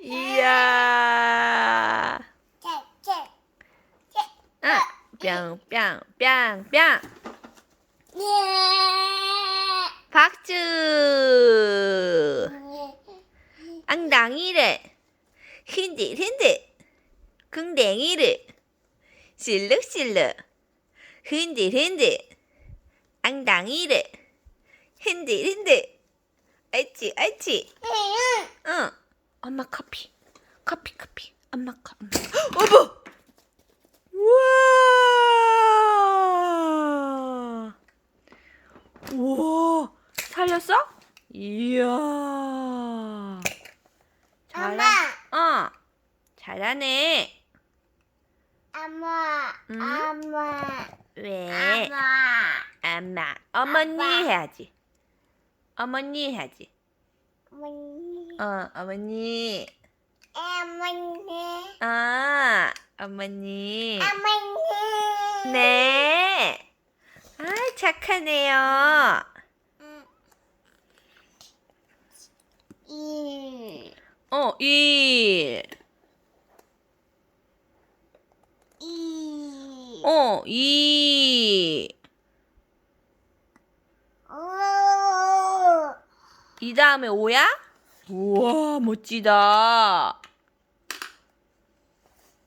이야. 응. 뿅, 뿅, 뿅, 뿅. 박수. 엉덩이를 흔들흔들. 궁뎅이를 실룩실룩. 흔들흔들. 엉덩이를 흔들흔들. 옳지, 옳지. 응. 엄마 커피. 커피, 커피. 엄마 커. 엄마. 어머! 우와! 우와! 살렸어? 이야. 잘하. 어. 잘하네. 엄마, 응? 엄마, 왜? 엄마, 엄마. 어머니 아빠. 해야지. 어머니 해야지. 어머니, 어, 어머니. 어머니, 아, 어머니. 어머니. 네. 아, 착하네요. 일, 어, 일. 이, 어, 이. 오, 이 다음에 오야? 우와, 멋지다.